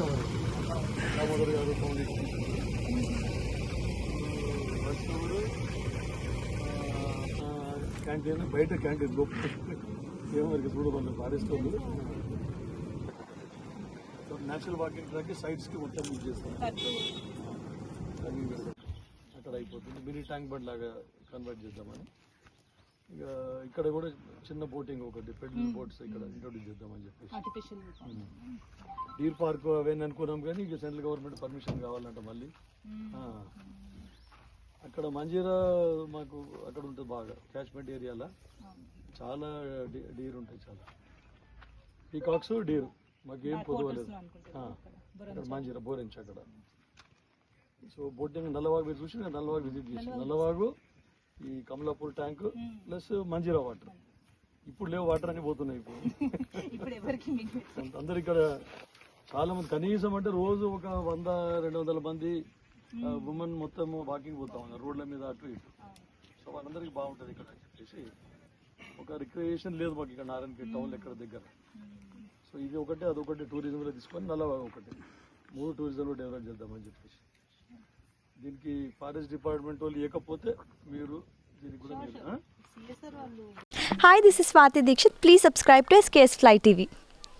Damodar Yadav foundation వచ్చినప్పుడు canteen బయట canteen లోపల ఏమరికి చూడకుండా ఫారెస్ట్ వాళ్ళు నేషనల్ వాకింగ్ ట్రాక్ సైట్స్కి మొత్తం యూజ్ చేస్తాం అక్కడ అయిపోతుంది మినీ ట్యాంక్ బండ్ లాగా కన్వర్ట్ చేద్దామని ఇక ఇక్కడ కూడా చిన్న బోటింగ్ ఒకటి పెడ్లింగ్ బోట్స్ ఇక్కడ ఇంట్రొడ్యూస్ చేద్దామని చెప్పేసి. డీర్ పార్క్ అవన్నీ అనుకున్నాం కానీ ఇక సెంట్రల్ గవర్నమెంట్ పర్మిషన్ కావాలంట మళ్ళీ. అక్కడ మంజీరా మాకు అక్కడ ఉంటుంది బాగా క్యాచ్మెంట్ ఏరియాలో చాలా డీర్ ఉంటాయి చాలా. పీకాక్స్ డీర్ మాకేం పొదవలేదు. అక్కడ. మంజీరా బోరెంచ్ అక్కడ. సో బోటింగ్ నల్లవాగు మీరు చూసి నేను నల్లవాగు విజిట్ చేసి నల్లవాగు ఈ Kamalapur tank plus Manjira water. ఇప్పుడు లేవు వాటర్ అని పోతున్నాయి ఇప్పుడు. అందరు ఇక్కడ చాలా మంది కనీసం అంటే రోజు ఒక వంద రెండు వందల మంది ఉమెన్ మొత్తం వాకింగ్ పోతా ఉన్నారు రోడ్ల మీద అటు ఇటు. సో వాళ్ళందరికీ బాగుంటుంది ఇక్కడ అని చెప్పేసి ఒక రిక్రియేషన్ లేదు మాకు ఇక్కడ నారాయణపేట టౌన్ ఎక్కడ దగ్గర. సో ఇది ఒకటి అదొకటి టూరిజంలో తీసుకొని నల్లవాగ ఒకటి. మూడు టూరిజంలో డెవలప్ చేద్దామని చెప్పేసి. దీనికి ఫారెస్ట్ డిపార్ట్మెంట్ వాళ్ళు ఇవ్వకపోతే మీరు దీనికి కూడా మీరు ఆ? సిఎస్ఆర్ వాళ్ళు Hi, this is Swati Dikshit. Please subscribe